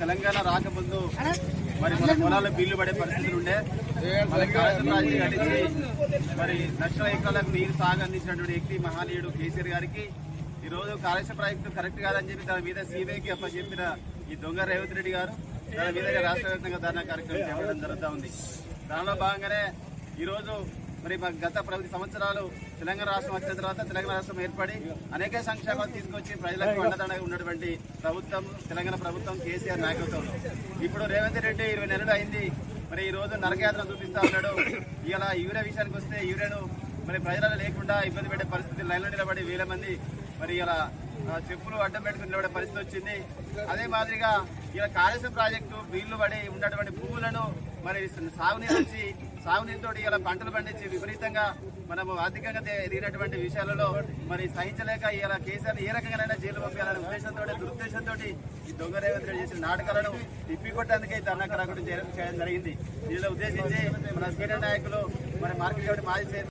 తెలంగాణ రాకముందు మరి మన పొలాల బిల్లు పడే పరిస్థితులు ఉండే. కట్టించి మరి లక్షల ఎకరాలకు నీరు సాగు అందించినటువంటి వ్యక్తి మహానీయుడు కేసీఆర్ గారికి ఈ రోజు కాళేశ్వరం ప్రాజెక్టు కరెక్ట్ కాదని చెప్పి దాని మీద సీబీఐకి అప్పచెప్పిన ఈ దొంగ రేవంత్ రెడ్డి గారు దాని మీద రాష్ట్ర వ్యాప్తంగా ధర్నా కార్యక్రమం చేపట్టడం జరుగుతూ ఉంది. దానిలో భాగంగానే ఈ రోజు మరి గత ప్రతి సంవత్సరాలు తెలంగాణ రాష్ట్రం వచ్చిన తర్వాత తెలంగాణ రాష్ట్రం ఏర్పడి అనేక సంక్షేమాలు తీసుకొచ్చి ప్రజలకు అండదండగా ఉన్నటువంటి ప్రభుత్వం తెలంగాణ ప్రభుత్వం కేసీఆర్ నాయకత్వంలో. ఇప్పుడు రేవంత్ రెడ్డి ఇరవై నెలలు అయింది. మరి ఈ రోజు నరకయాత్ర చూపిస్తా ఉన్నాడు. ఇలా యూరియా విషయానికి వస్తే యూరియాను మరి ప్రజలలో లేకుండా ఇబ్బంది పెట్టే పరిస్థితి లైన్లో నిలబడి వేల మంది మరి ఇలా చెప్పులు అడ్డం పెట్టుకుని నిలబడే పరిస్థితి వచ్చింది. అదే మాదిరిగా ఇలా కాళేశ్వరం ప్రాజెక్టు వీళ్ళు పడి ఉన్నటువంటి భూములను మరి సాగునీరు వచ్చి సాగునీరుతో ఇలా పంటలు పండించి విపరీతంగా మనము ఆర్థికంగా ఎదిగినటువంటి విషయాలలో మరి సహించలేక ఇలా కేసీఆర్ ఏ రకంగానైనా జైలు పంపించాలనే ఉద్దేశంతో దురుద్దేశంతో ఈ దొంగ రేవంత్ రెడ్డి చేసిన నాటకాలను తిప్పికొట్టడానికి ఈ ధర్నా చేయడం జరిగింది. దీనిలో ఉద్దేశించి మన సీనియర్ నాయకులు మరి మార్కెట్ మాజీ